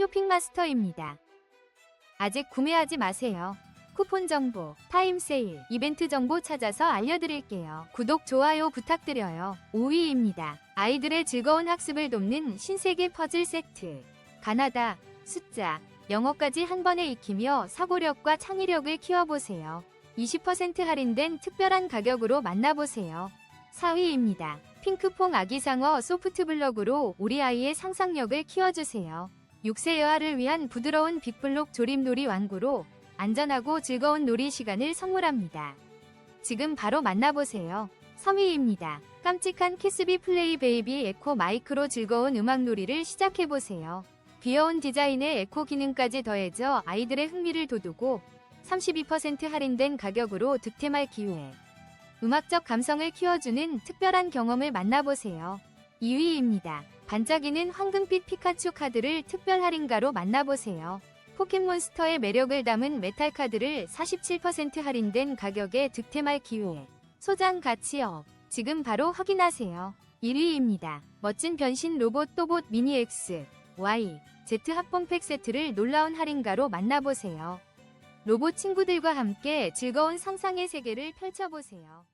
쇼핑마스터입니다. 아직 구매하지 마세요. 쿠폰 정보, 타임 세일, 이벤트 정보 찾아서 알려드릴게요. 구독, 좋아요 부탁드려요. 5위입니다. 아이들의 즐거운 학습을 돕는 신세계 퍼즐 세트. 가나다, 숫자, 영어까지 한 번에 익히며 사고력과 창의력을 키워보세요. 20% 할인된 특별한 가격으로 만나보세요. 4위입니다. 핑크퐁 아기상어 소프트블럭으로 우리 아이의 상상력을 키워주세요. 6세 여아를 위한 부드러운 빅블록 조립놀이 완구로 안전하고 즐거운 놀이 시간을 선물합니다. 지금 바로 만나보세요. 3위입니다. 깜찍한 키스비 플레이 베이비 에코 마이크로 즐거운 음악놀이를 시작해보세요. 귀여운 디자인에 에코 기능까지 더해져 아이들의 흥미를 돋우고 32% 할인된 가격으로 득템할 기회. 음악적 감성을 키워주는 특별한 경험을 만나보세요. 2위입니다. 반짝이는 황금빛 피카츄 카드를 특별 할인가로 만나보세요. 포켓몬스터의 매력을 담은 메탈 카드를 47% 할인된 가격에 득템할 기회. 소장 가치 업. 지금 바로 확인하세요. 1위입니다. 멋진 변신 로봇 또봇 미니 X, Y, Z 합본팩 세트를 놀라운 할인가로 만나보세요. 로봇 친구들과 함께 즐거운 상상의 세계를 펼쳐보세요.